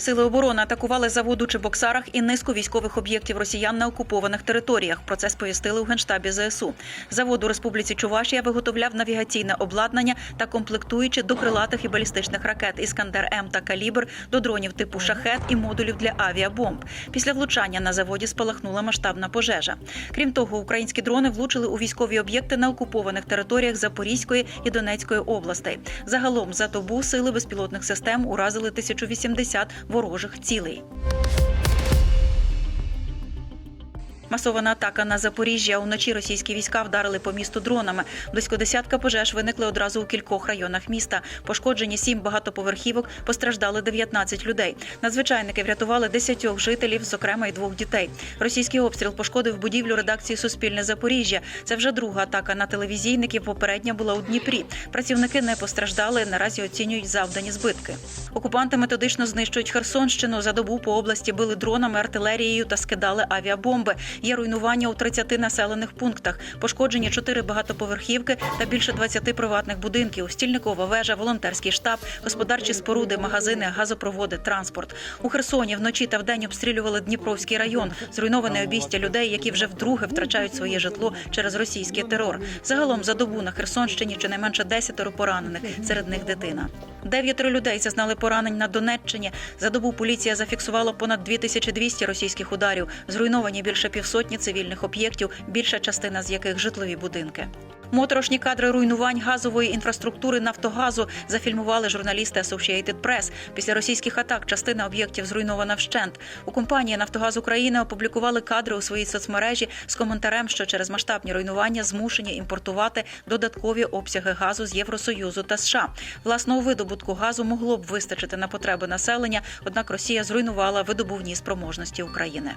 Сили оборони атакували завод у Чебоксарах і низку військових об'єктів росіян на окупованих територіях. Про це сповістили у генштабі ЗСУ. Завод у республіці Чувашія виготовляв навігаційне обладнання та комплектуючи до крилатих і балістичних ракет Іскандер М та Калібр, до дронів типу Шахет і модулів для авіабомб. Після влучання на заводі спалахнула масштабна пожежа. Крім того, українські дрони влучили у військові об'єкти на окупованих територіях Запорізької і Донецької областей. Загалом за добу сили безпілотних систем уразили 1080 ворожих цілей. Масована атака на Запоріжжя. Уночі російські війська вдарили по місту дронами. Близько десятка пожеж виникли одразу у кількох районах міста. Пошкоджені сім багатоповерхівок, постраждали 19 людей. Надзвичайники врятували 10 жителів, зокрема й двох дітей. Російський обстріл пошкодив будівлю редакції Суспільне Запоріжжя. Це вже друга атака на телевізійників. Попередня була у Дніпрі. Працівники не постраждали. Наразі оцінюють завдані збитки. Окупанти методично знищують Херсонщину. За добу по області били дронами, артилерією та скидали авіабомби. Є руйнування у 30 населених пунктах. Пошкоджені чотири багатоповерхівки та більше 20 приватних будинків. Стільникова вежа, волонтерський штаб, господарчі споруди, магазини, газопроводи, транспорт. У Херсоні вночі та вдень обстрілювали Дніпровський район. Зруйноване обійстя людей, які вже вдруге втрачають своє житло через російський терор. Загалом за добу на Херсонщині щонайменше 10 поранених, серед них дитина. Дев'ятеро людей зазнали поранень на Донеччині. За добу поліція зафіксувала понад 2200 російських ударів. Зруйновані більше півсотні цивільних об'єктів, більша частина з яких житлові будинки. Моторошні кадри руйнувань газової інфраструктури Нафтогазу зафільмували журналісти Associated Press. Після російських атак частина об'єктів зруйнована вщент. У компанії Нафтогаз України опублікували кадри у своїй соцмережі з коментарем, що через масштабні руйнування змушені імпортувати додаткові обсяги газу з Євросоюзу та США. Власного видобутку газу могло б вистачити на потреби населення, однак Росія зруйнувала видобувні спроможності України.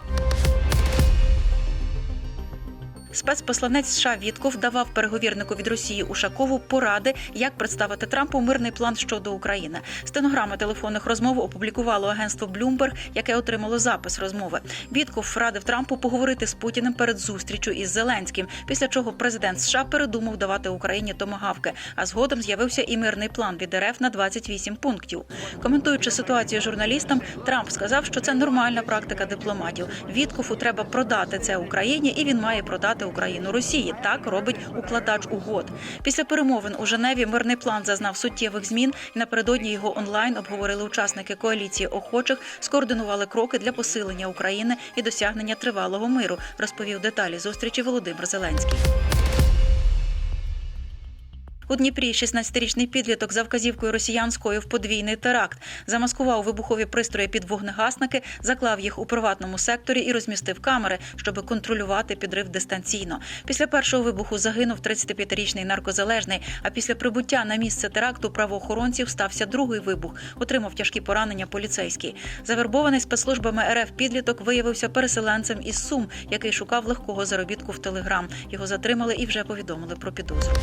Спецпосланець США Вітков давав переговірнику від Росії Ушакову поради, як представити Трампу мирний план щодо України. Стенограми телефонних розмов опублікувало агентство Bloomberg, яке отримало запис розмови. Вітков радив Трампу поговорити з Путіним перед зустрічю із Зеленським, після чого президент США передумав давати Україні томагавки. А згодом з'явився і мирний план від РФ на 28 пунктів. Коментуючи ситуацію журналістам, Трамп сказав, що це нормальна практика дипломатів. Віткофу треба продати це Україні, і він має продати Україну Росії. Так робить укладач угод. Після перемовин у Женеві мирний план зазнав суттєвих змін. І напередодні його онлайн обговорили учасники коаліції охочих, скоординували кроки для посилення України і досягнення тривалого миру. Розповів деталі зустрічі Володимир Зеленський. У Дніпрі 16-річний підліток за вказівкою росіян скоїв подвійний теракт. Замаскував вибухові пристрої під вогнегасники, заклав їх у приватному секторі і розмістив камери, щоб контролювати підрив дистанційно. Після першого вибуху загинув 35-річний наркозалежний. А після прибуття на місце теракту правоохоронців стався другий вибух. Отримав тяжкі поранення поліцейський. Завербований спецслужбами РФ підліток виявився переселенцем із Сум, який шукав легкого заробітку в Телеграм. Його затримали і вже повідомили про підозру.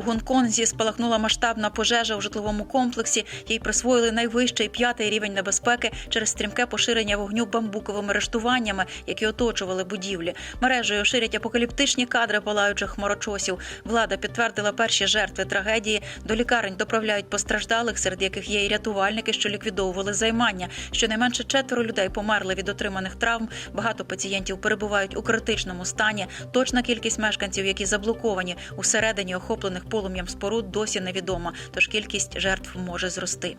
У Гонконзі спалахнула масштабна пожежа у житловому комплексі. Їй присвоїли найвищий п'ятий рівень небезпеки через стрімке поширення вогню бамбуковими рештуваннями, які оточували будівлі. Мережею ширять апокаліптичні кадри палаючих хмарочосів. Влада підтвердила перші жертви трагедії. До лікарень доправляють постраждалих, серед яких є і рятувальники, що ліквідовували займання. Щонайменше четверо людей померли від отриманих травм. Багато пацієнтів перебувають у критичному стані. Точна кількість мешканців, які заблоковані усередині охоплених полум'ям споруд, досі невідома. Тож кількість жертв може зрости.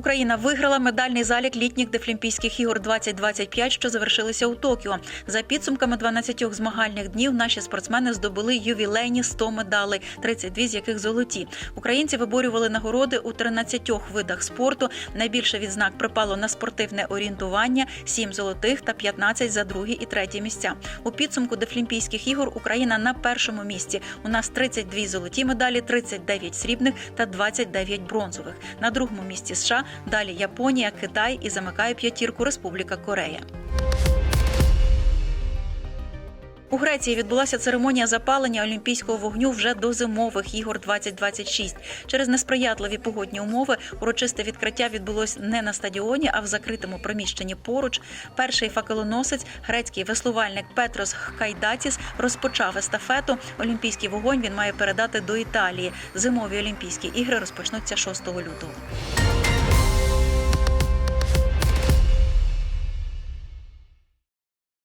Україна виграла медальний залік літніх Дефлімпійських ігор 2025, що завершилися у Токіо. За підсумками 12 змагальних днів наші спортсмени здобули ювілейні 100 медалей, 32 з яких золоті. Українці виборювали нагороди у 13 видах спорту. Найбільше відзнак припало на спортивне орієнтування: 7 золотих та 15 за другі і треті місця. У підсумку Дефлімпійських ігор Україна на першому місці. У нас 32 золоті медалі, 39 срібних та 29 бронзових. На другому місці США. Далі Японія, Китай і замикає п'ятірку Республіка Корея. У Греції відбулася церемонія запалення олімпійського вогню вже до зимових ігор 2026. Через несприятливі погодні умови урочисте відкриття відбулось не на стадіоні, а в закритому приміщенні поруч. Перший факелоносець, грецький веслувальник Петрос Хкайдатіс, розпочав естафету. Олімпійський вогонь він має передати до Італії. Зимові Олімпійські ігри розпочнуться 6 лютого.